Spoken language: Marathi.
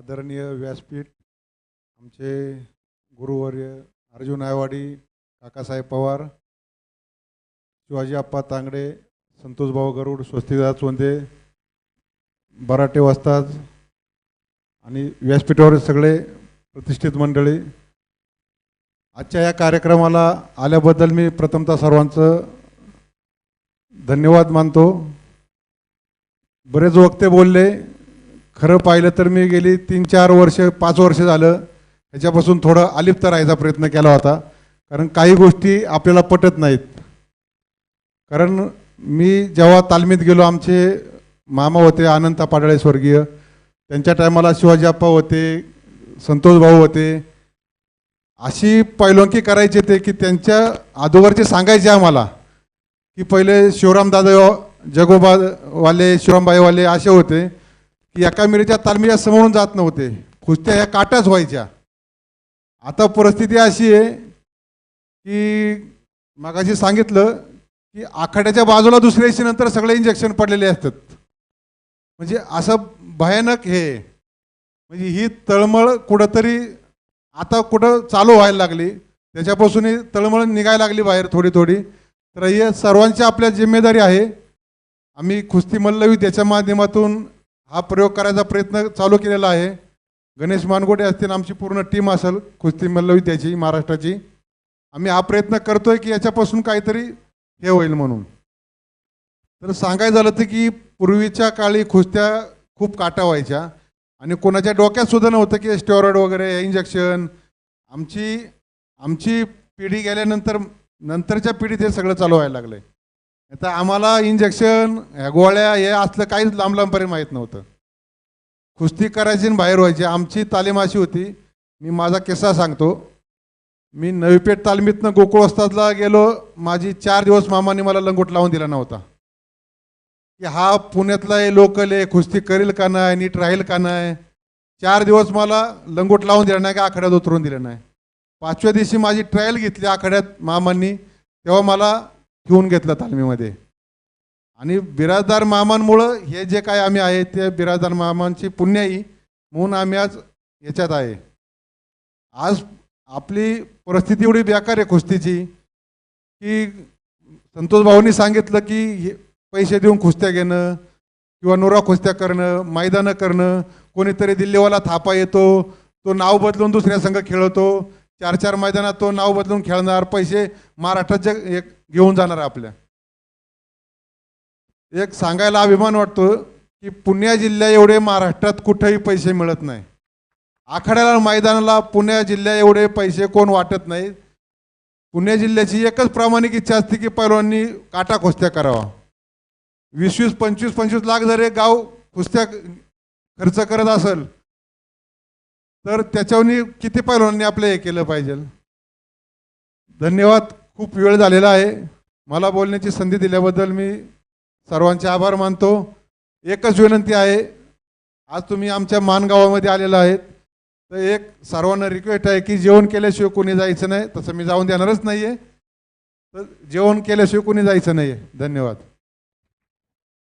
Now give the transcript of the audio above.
आदरणीय व्यासपीठ आमचे गुरुवर्य अर्जुन आयवाडी काकासाहेब पवार शिवाजी आप्पा तांगडे संतोषभाऊ गरुड स्वस्तिदास चोंदे बराटे वाजताज आणि व्यासपीठावर सगळे प्रतिष्ठित मंडळी आजच्या या कार्यक्रमाला आल्याबद्दल मी प्रथमतः सर्वांचं धन्यवाद मानतो. बरेच वक्ते बोलले खरं पाहिलं तर मी गेली तीन चार वर्ष पाच वर्ष झालं. ह्याच्यापासून थोडं अलिप्त राहायचा प्रयत्न केला होता. कारण काही गोष्टी आपल्याला पटत नाहीत. कारण मी जेव्हा तालमीत गेलो आमचे मामा होते अनंता पाडळे स्वर्गीय. त्यांच्या टायमाला शिवाजीप्पा होते संतोष भाऊ होते. अशी पैलवंकी करायचे ते की त्यांच्या अगोदरचे सांगायचे आम्हाला की पहिले शिवरामदादा जगोबावाले शिवरामबाईवाले असे होते. की एका मिरेच्या तालमीच्या समोरून जात नव्हते. कुस्त्या ह्या काट्याच व्हायच्या. आता परिस्थिती अशी आहे की मागाशी सांगितलं की आखाड्याच्या बाजूला दुसऱ्या दिवशी नंतर सगळे इंजेक्शन पडलेले असतात. म्हणजे असं भयानक हे. म्हणजे ही तळमळ कुठंतरी आता कुठं चालू व्हायला लागली. त्याच्यापासून ही तळमळ निघायला लागली बाहेर थोडी थोडी तर हे सर्वांची आपल्या जिम्मेदारी आहे. आम्ही कुस्ती मल्लवी त्याच्या माध्यमातून हा प्रयोग करायचा प्रयत्न चालू केलेला आहे. गणेश मानगोटे असतील आमची पूर्ण टीम असेल कुस्ती मल्लवी त्याची महाराष्ट्राची. आम्ही हा प्रयत्न करतोय की याच्यापासून काहीतरी हे होईल म्हणून. तर सांगायचं झालं तर की पूर्वीच्या काळी कुस्त्या खूप काटा व्हायच्या आणि कोणाच्या डोक्यात सुद्धा नव्हतं की स्टेरॉइड वगैरे इंजेक्शन. आमची आमची पिढी गेल्यानंतर नंतरच्या पिढीत हे सगळं चालू व्हायला लागलंय. आता आम्हाला इंजेक्शन ह्या गोळ्या हे असलं काहीच लांब लांबपर्यंत माहीत नव्हतं. कुस्ती करायची आणि बाहेर व्हायची आमची तालीम अशी होती मी माझा किस्सा सांगतो. मी नवीपेठ तालमीतनं गोकुळ वस्तादला गेलो माझी चार दिवस मामाने मला लंगोट लावून दिला नव्हता. की हा पुण्यातला आहे लोकल आहे कुस्ती करेल का नाही नीट राहील का नाही? चार दिवस मला लंगोट लावून दिला नाही का आखाड्यात उतरून दिलं नाही. पाचव्या दिवशी माझी ट्रायल घेतली आखाड्यात मामांनी तेव्हा मला घेऊन घेतलं तालमीमध्ये. आणि बिराजदार मामांमुळं हे जे काय आम्ही आहे ते बिराजदार मामांची पुण्याई म्हणून आम्ही आज याच्यात आहे. आज आपली परिस्थिती एवढी बेकार आहे कुस्तीची की संतोष भाऊंनी सांगितलं की हे पैसे देऊन कुस्त्या घेणं किंवा नोरा कुस्त्या करणं मैदानं करणं कोणीतरी दिल्लीवाला थापा येतो तो नाव बदलून दुसऱ्या संघ खेळवतो चार चार मैदानात तो नाव बदलून खेळणार पैसे महाराष्ट्रात एक घेऊन जाणार आपल्या. एक सांगायला अभिमान वाटतो की पुण्या जिल्ह्या एवढे महाराष्ट्रात कुठेही पैसे मिळत नाही. आखाड्याला मैदानाला पुण्या जिल्ह्या एवढे पैसे कोण वाटत नाहीत पुणे जिल्ह्याची एकच प्रामाणिक इच्छा असते की पैलवांनी काटा कुस्त्या करावा. वीस वीस पंचवीस पंचवीस लाख जर एक गाव कुस्त्या खर्च करत असेल तर त्याच्यावर किती पैलवांनी आपलं हे केलं पाहिजे? धन्यवाद. खूप वेळ झालेला आहे. मला बोलण्याची संधी दिल्याबद्दल मी सर्वांचे आभार मानतो. एकच विनंती आहे. आज तुम्ही आमच्या मानगावामध्ये आलेला आहेत. तर एक सर्वांना रिक्वेस्ट आहे की जेवण केल्याशिवाय कोणी जायचं नाही. तसं मी जाऊन देणारच नाही आहे तर जेवण केल्याशिवाय कोणी जायचं नाही आहे धन्यवाद.